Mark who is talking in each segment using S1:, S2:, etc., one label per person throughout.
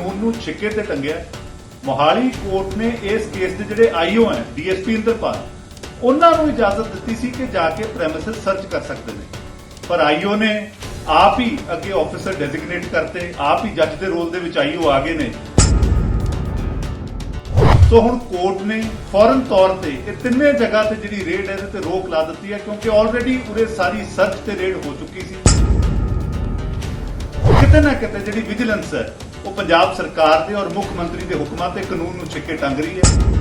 S1: ਕਾਨੂੰਨ ਨੂੰ ਛਿੱਕੇ ਤੇ ਟੰਗਿਆ ਮੋਹਾਲੀ ਕੋਰਟ ਨੇ ਇਸ ਕੇਸ ਦੇ ਜਿਹੜੇ ਆਈਓ ਹੈ, ਡੀਐਸਪੀ ਇੰਦਰਪਾਲ, ਉਹਨਾਂ ਨੂੰ ਇਜਾਜ਼ਤ ਦਿੱਤੀ ਸੀ ਕਿ ਜਾ ਕੇ ਪ੍ਰੈਮਿਸਿਸ ਸਰਚ ਕਰ ਸਕਦੇ ਨੇ। ਪਰ ਆਈਓ ਨੇ ਆਪ ਹੀ ਅੱਗੇ ਆਫੀਸਰ ਡੈਜ਼ਿਗਨੇਟ ਕਰਤੇ, ਆਪ ਹੀ ਜੱਜ ਦੇ ਰੋਲ ਦੇ ਵਿੱਚ ਆਈਓ ਆ ਗਏ ਨੇ। ਸੋ ਹੁਣ ਕੋਰਟ ਨੇ ਫੌਰਨ ਤੌਰ ਤੇ ਇਹ ਤਿੰਨੇ ਜਗ੍ਹਾ ਤੇ ਜਿਹੜੀ ਰੇਡ ਹੈ ਤੇ ਰੋਕ ਲਾ ਦਿੱਤੀ ਹੈ, ਕਿਉਂਕਿ ਆਲਰੇਡੀ ਉਰੇ ਸਾਰੀ ਸਰਚ ਤੇ ਰੇਡ ਹੋ ਚੁੱਕੀ ਸੀ। ਕਿਤੇ ਨਾ ਕਿਤੇ ਜਿਹੜੀ ਵਿਜੀਲੈਂਸ ਹੈ ਉਹ ਪੰਜਾਬ ਸਰਕਾਰ ਦੇ ਔਰ ਮੁੱਖ ਮੰਤਰੀ ਦੇ ਹੁਕਮਾਂ ਤੇ ਕਾਨੂੰਨ ਨੂੰ ਛਿੱਕੇ ਟੰਗ ਰਹੀ ਹੈ।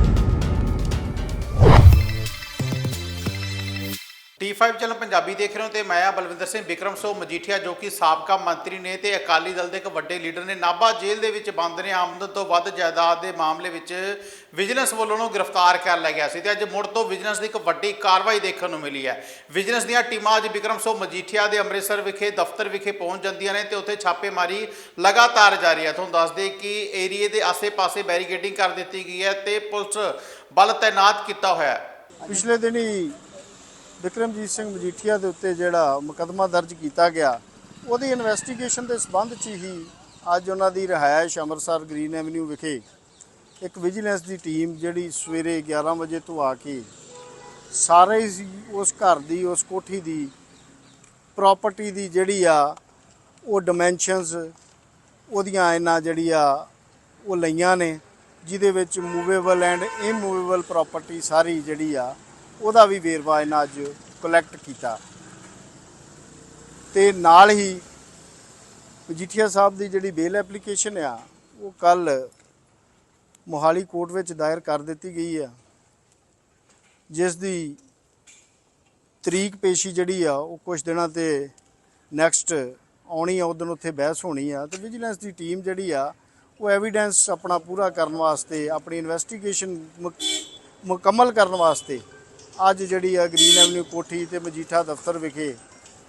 S2: T5 ਚੈਨਲ ਪੰਜਾਬੀ ਦੇਖ ਰਹੇ ਹੋ ਤੇ ਮੈਂ ਆ ਬਲਵਿੰਦਰ ਸਿੰਘ ਵਿਕਰਮ ਸੋ ਮਜੀਠੀਆ ਜੋ ਕਿ ਸਾਬਕਾ ਮੰਤਰੀ ਨੇ ਤੇ ਅਕਾਲੀ ਦਲ ਦੇ ਇੱਕ ਵੱਡੇ ਲੀਡਰ ਨੇ। ਨਾਭਾ ਜੇਲ੍ਹ ਦੇ ਵਿੱਚ ਬੰਦ ਨੇ। ਆਮਦਨ ਤੋਂ ਵੱਧ ਜਾਇਦਾਦ ਦੇ ਮਾਮਲੇ ਵਿੱਚ ਵਿਜੀਲੈਂਸ ਵੱਲੋਂ ਉਹਨੂੰ ਗ੍ਰਿਫਤਾਰ ਕਰ ਲਿਆ ਗਿਆ ਸੀ ਤੇ ਅੱਜ ਮੁੜ ਤੋਂ ਵਿਜੀਲੈਂਸ ਦੀ ਇੱਕ ਵੱਡੀ ਕਾਰਵਾਈ ਦੇਖਣ ਨੂੰ ਮਿਲੀ ਹੈ। ਵਿਜੀਲੈਂਸ ਦੀਆਂ ਟੀਮਾਂ ਅੱਜ ਵਿਕਰਮ ਸੋ ਮਜੀਠੀਆ ਦੇ ਅੰਮ੍ਰਿਤਸਰ ਵਿਖੇ ਦਫ਼ਤਰ ਵਿਖੇ ਪਹੁੰਚ ਜਾਂਦੀਆਂ ਨੇ ਤੇ ਉੱਥੇ ਛਾਪੇਮਾਰੀ ਲਗਾਤਾਰ ਜਾਰੀ ਹੈ। ਤੁਹਾਨੂੰ ਦੱਸ ਦੇ ਕਿ ਏਰੀਏ ਦੇ ਆਸੇ-ਪਾਸੇ ਬੈਰੀਕੇਡਿੰਗ ਕਰ ਦਿੱਤੀ ਗਈ ਹੈ ਤੇ ਪੁਲਿਸ ਬਲ ਤਾਇਨਾਤ ਕੀਤਾ ਹੋਇਆ ਹੈ।
S3: ਪਿਛਲੇ ਦਿਨੀ ਵਿਕਰਮਜੀਤ ਸਿੰਘ ਮਜੀਠੀਆ ਦੇ ਉੱਤੇ ਜਿਹੜਾ ਮੁਕੱਦਮਾ ਦਰਜ ਕੀਤਾ ਗਿਆ, ਉਹਦੀ ਇਨਵੈਸਟੀਗੇਸ਼ਨ ਦੇ ਸਬੰਧ 'ਚ ਹੀ ਅੱਜ ਉਹਨਾਂ ਦੀ ਰਿਹਾਇਸ਼ ਅੰਮ੍ਰਿਤਸਰ ਗ੍ਰੀਨ ਐਵਨਿਊ ਵਿਖੇ ਇੱਕ ਵਿਜੀਲੈਂਸ ਦੀ ਟੀਮ ਜਿਹੜੀ ਸਵੇਰੇ 11 ਵਜੇ ਤੋਂ ਆ ਕੇ ਸਾਰੇ ਉਸ ਘਰ ਦੀ, ਉਸ ਕੋਠੀ ਦੀ ਪ੍ਰਾਪਰਟੀ ਦੀ ਜਿਹੜੀ ਆ, ਉਹ ਡਾਈਮੈਂਸ਼ਨਸ ਉਹਦੀਆਂ ਇਹਨਾਂ ਜਿਹੜੀ ਆ ਉਹ ਲਈਆਂ ਨੇ, ਜਿਹਦੇ ਵਿੱਚ ਮੂਵੇਬਲ ਐਂਡ ਇਮੂਵੇਬਲ ਪ੍ਰਾਪਰਟੀ ਸਾਰੀ ਜਿਹੜੀ ਆ ਉਹਦਾ ਵੀ ਵੇਰਵਾ ਇਹਨਾਂ ਅੱਜ ਕਲੈਕਟ ਕੀਤਾ। ਤੇ ਨਾਲ ਹੀ ਮਜੀਠੀਆ ਸਾਹਿਬ ਦੀ ਜਿਹੜੀ ਬੇਲ ਐਪਲੀਕੇਸ਼ਨ ਆ, ਉਹ ਕੱਲ ਮੋਹਾਲੀ ਕੋਰਟ ਵਿੱਚ ਦਾਇਰ ਕਰ ਦਿੱਤੀ ਗਈ ਆ। ਜਿਸ ਦੀ ਤਰੀਕ ਪੇਸ਼ੀ ਜਿਹੜੀ ਆ, ਉਹ ਕੁਝ ਦਿਨਾਂ ਤੇ ਨੈਕਸਟ ਆਉਣੀ ਆ ਉਦੋਂ ਉੱਥੇ ਬਹਿਸ ਹੋਣੀ ਆ। ਤੇ ਵਿਜੀਲੈਂਸ ਦੀ ਟੀਮ ਜਿਹੜੀ ਆ, ਉਹ ਐਵੀਡੈਂਸ ਆਪਣਾ ਪੂਰਾ ਕਰਨ ਵਾਸਤੇ, ਆਪਣੀ ਇਨਵੈਸਟੀਗੇਸ਼ਨ ਮੁਕੰਮਲ ਕਰਨ ਵਾਸਤੇ ਅੱਜ ਜਿਹੜੀ ਆ ਗ੍ਰੀਨ ਐਵਨਿਊ ਕੋਠੀ ਤੇ ਮਜੀਠਾ ਦਫ਼ਤਰ ਵਿਖੇ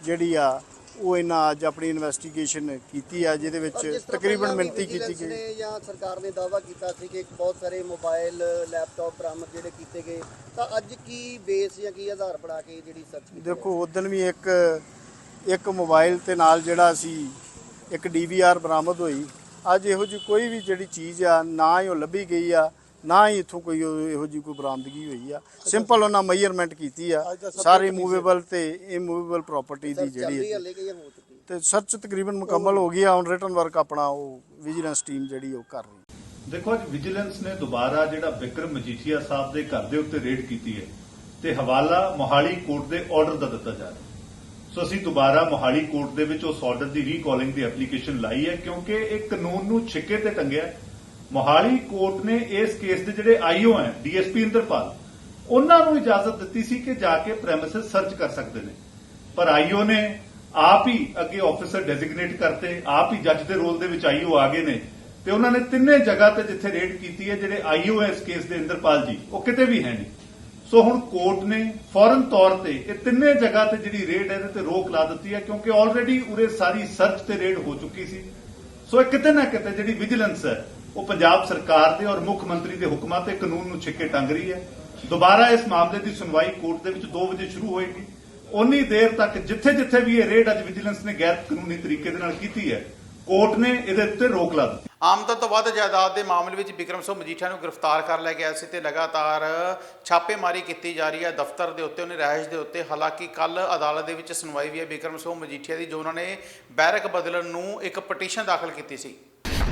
S3: ਜਿਹੜੀ ਆ ਉਹ ਇਹਨਾਂ ਅੱਜ ਆਪਣੀ ਇਨਵੈਸਟੀਗੇਸ਼ਨ ਕੀਤੀ ਆ ਜਿਹਦੇ ਵਿੱਚ ਤਕਰੀਬਨ ਮਿਣਤੀ ਕੀਤੀ ਗਈ।
S4: ਜਾਂ ਸਰਕਾਰ ਨੇ ਦਾਅਵਾ ਕੀਤਾ ਸੀ ਕਿ ਬਹੁਤ ਸਾਰੇ ਮੋਬਾਈਲ ਲੈਪਟਾਪ ਬਰਾਮਦ ਜਿਹੜੇ ਕੀਤੇ ਗਏ ਤਾਂ ਅੱਜ ਕੀ ਬੇਸ ਜਾਂ ਕੀ ਆਧਾਰ ਬਣਾ ਕੇ ਜਿਹੜੀ ਸਰਚ ਕੀਤੀ
S3: ਦੇਖੋ ਉਦੋਂ ਵੀ ਇੱਕ ਇੱਕ ਮੋਬਾਈਲ ਤੇ ਨਾਲ ਜਿਹੜਾ ਸੀ ਇੱਕ ਡੀਵੀਆਰ ਬਰਾਮਦ ਹੋਈ। ਅੱਜ ਇਹੋ ਜਿਹੀ ਕੋਈ ਵੀ ਜਿਹੜੀ ਚੀਜ਼ ਆ ਨਾ ਹੀ ਉਹ ਲੱਭੀ ਗਈ ਆ। ਨਾ ਹੀ ਇੱਥੋਂ ਕੋਈ ਉਹ- ਇਹੋ ਜਿਹੀ ਕੋਈ ਬਰਾਮਦਗੀ ਹੋਈ ਆ। ਸਿੰਪਲ ਉਹਨਾਂ ਮੈਜ਼ਰਮੈਂਟ ਕੀਤੀ ਆ। ਸਾਰੇ ਮੂਵੇਬਲ ਤੇ ਇਮੂਵੇਬਲ ਪ੍ਰਾਪਰਟੀ ਦੀ ਜਿਹੜੀ ਹੈ
S4: ਹਲੇ ਕਿ ਜਾਂ ਹੋ ਚੁੱਕੀ
S3: ਤੇ ਸਰਚ ਤਕਰੀਬਨ ਮੁਕੰਮਲ ਹੋ ਗਈ ਆ। ਹੁਣ ਰਿਟਰਨ ਵਰਕ ਆਪਣਾ ਉਹ ਵਿਜੀਲੈਂਸ ਟੀਮ ਜਿਹੜੀ ਉਹ ਕਰ ਰਹੀ।
S1: ਦੇਖੋ ਅੱਜ ਵਿਜੀਲੈਂਸ ਨੇ ਦੁਬਾਰਾ ਜਿਹੜਾ ਵਿਕਰਮ ਮਜੀਠੀਆ ਸਾਹਿਬ ਦੇ ਘਰ ਦੇ ਉੱਤੇ ਰੇਡ ਕੀਤੀ ਹੈ ਤੇ ਹਵਾਲਾ ਮੋਹਾਲੀ ਕੋਰਟ ਦੇ ਆਰਡਰ ਦਾ ਦਿੱਤਾ ਜਾ ਰਿਹਾ ਸੋ ਅਸੀਂ ਦੁਬਾਰਾ ਮੋਹਾਲੀ ਕੋਰਟ ਦੇ ਵਿੱਚ ਉਸ ਆਰਡਰ ਦੀ ਰੀਕਾਲਿੰਗ ਦੀ ਐਪਲੀਕੇਸ਼ਨ ਲਾਈ ਹੈ ਕਿਉਂਕਿ ਇਹ ਕਾਨੂੰਨ ਨੂੰ ਛਿੱਕੇ ਤੇ ਟੰਗਿਆ ਹੈ। ਮੋਹਾਲੀ ਕੋਰਟ ਨੇ ਇਸ ਕੇਸ ਦੇ ਜਿਹੜੇ ਆਈਓ ਹੈ, ਡੀਐਸਪੀ ਇੰਦਰਪਾਲ, ਉਹਨਾਂ ਨੂੰ ਇਜਾਜ਼ਤ ਦਿੱਤੀ ਸੀ ਕਿ ਜਾ ਕੇ ਪ੍ਰੈਮਿਸਿਸ ਸਰਚ ਕਰ ਸਕਦੇ ਨੇ। ਪਰ ਆਈਓ ਨੇ ਆਪ ਹੀ ਅੱਗੇ ਆਫੀਸਰ ਡੈਜ਼ਿਗਨੇਟ ਕਰਤੇ, ਆਪ ਹੀ ਜੱਜ ਦੇ ਰੋਲ ਦੇ ਵਿੱਚ ਆਈਓ ਆ ਗਏ ਨੇ ਤੇ ਉਹਨਾਂ ਨੇ ਤਿੰਨੇ ਜਗ੍ਹਾ ਤੇ ਜਿੱਥੇ ਰੇਡ ਕੀਤੀ ਹੈ, ਜਿਹੜੇ ਆਈਓ ਹੈ ਇਸ ਕੇਸ ਦੇ ਇੰਦਰਪਾਲ ਜੀ, ਉਹ ਕਿਤੇ ਵੀ ਹੈ ਨਹੀਂ। ਸੋ ਹੁਣ ਕੋਰਟ ਨੇ ਫੌਰਨ ਤੌਰ ਤੇ ਇਹ ਤਿੰਨੇ ਜਗ੍ਹਾ ਤੇ ਜਿਹੜੀ ਰੇਡ ਹੈ, ਇਹਦੇ ਤੇ ਰੋਕ ਲਾ ਦਿੱਤੀ ਹੈ, ਕਿਉਂਕਿ ਆਲਰੇਡੀ ਉਰੇ ਸਾਰੀ ਸਰਚ ਤੇ ਰੇਡ ਹੋ ਚੁੱਕੀ ਸੀ। ਸੋ ਇਹ ਕਿਤੇ ਨਾ ਕਿਤੇ ਜਿਹੜੀ ਵਿਜੀਲੈਂਸ ਹੈ ਉਹ ਪੰਜਾਬ ਸਰਕਾਰ ਦੇ ਔਰ ਮੁੱਖ ਮੰਤਰੀ ਦੇ ਹੁਕਮਾਂ ਤੇ ਕਾਨੂੰਨ ਨੂੰ ਛਿੱਕੇ ਟੰਗ ਰਹੀ ਹੈ। ਦੁਬਾਰਾ ਇਸ ਮਾਮਲੇ ਦੀ ਸੁਣਵਾਈ ਕੋਰਟ ਦੇ ਵਿੱਚ 2 ਵਜੇ ਸ਼ੁਰੂ ਹੋਏਗੀ। ਉਨੀ ਦੇਰ ਤੱਕ ਜਿੱਥੇ ਜਿੱਥੇ ਵੀ ਇਹ ਰੇਡ ਅੱਜ ਵਿਜੀਲੈਂਸ ਨੇ ਗੈਰ ਕਾਨੂੰਨੀ ਤਰੀਕੇ ਦੇ ਨਾਲ ਕੀਤੀ ਹੈ, ਕੋਰਟ ਨੇ ਇਹਦੇ ਉੱਤੇ ਰੋਕ ਲਾ ਦਿੱਤੀ।
S2: ਆਮਦਨ ਤੋਂ ਵੱਧ ਜਾਇਦਾਦ ਦੇ ਮਾਮਲੇ ਵਿੱਚ ਵਿਕਰਮ ਸਿੰਘ ਮਜੀਠਾ ਨੂੰ ਗ੍ਰਿਫਤਾਰ ਕਰ ਲਿਆ ਗਿਆ ਸੀ ਤੇ ਲਗਾਤਾਰ ਛਾਪੇਮਾਰੀ ਕੀਤੀ ਜਾ ਰਹੀ ਹੈ। ਦਫ਼ਤਰ ਦੇ ਉੱਤੇ, ਉਹਨੇ ਰਿਹਾਇਸ਼ ਦੇ ਉੱਤੇ, ਹਾਲਾਂਕਿ ਕੱਲ ਅਦਾਲਤ ਦੇ ਵਿੱਚ ਸੁਣਵਾਈ ਵੀ ਹੈ ਵਿਕਰਮ ਸਿੰਘ ਮਜੀਠੀਆ ਦੀ, ਜੋ ਉਹਨਾਂ ਨੇ ਬੈਰਕ ਬਦਲਣ ਨੂੰ ਇੱਕ ਪਟੀਸ਼ਨ ਦਾਖਲ ਕੀਤੀ ਸੀ।